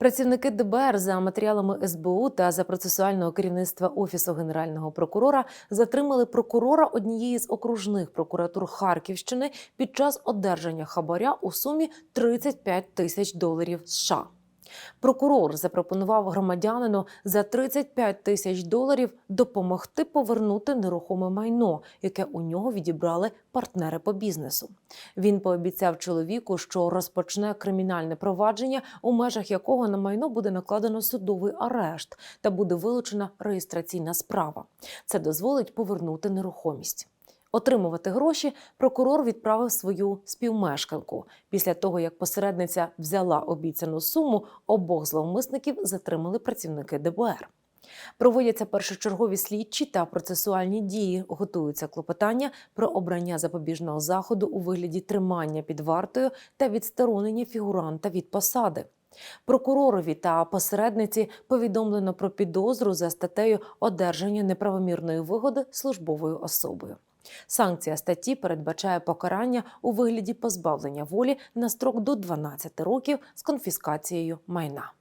Працівники ДБР за матеріалами СБУ та за процесуального керівництва Офісу Генерального прокурора затримали прокурора однієї з окружних прокуратур Харківщини під час одержання хабаря у сумі 35 тисяч доларів США. Прокурор запропонував громадянину за 35 тисяч доларів допомогти повернути нерухоме майно, яке у нього відібрали партнери по бізнесу. Він пообіцяв чоловіку, що розпочне кримінальне провадження, у межах якого на майно буде накладено судовий арешт та буде вилучена реєстраційна справа. Це дозволить повернути нерухомість. Отримувати гроші прокурор відправив свою співмешканку. Після того, як посередниця взяла обіцяну суму, обох зловмисників затримали працівники ДБР. Проводяться першочергові слідчі та процесуальні дії. Готуються клопотання про обрання запобіжного заходу у вигляді тримання під вартою та відсторонення фігуранта від посади. Прокуророві та посередниці повідомлено про підозру за статтею одержання неправомірної вигоди службовою особою. Санкція статті передбачає покарання у вигляді позбавлення волі на строк до 12 років з конфіскацією майна.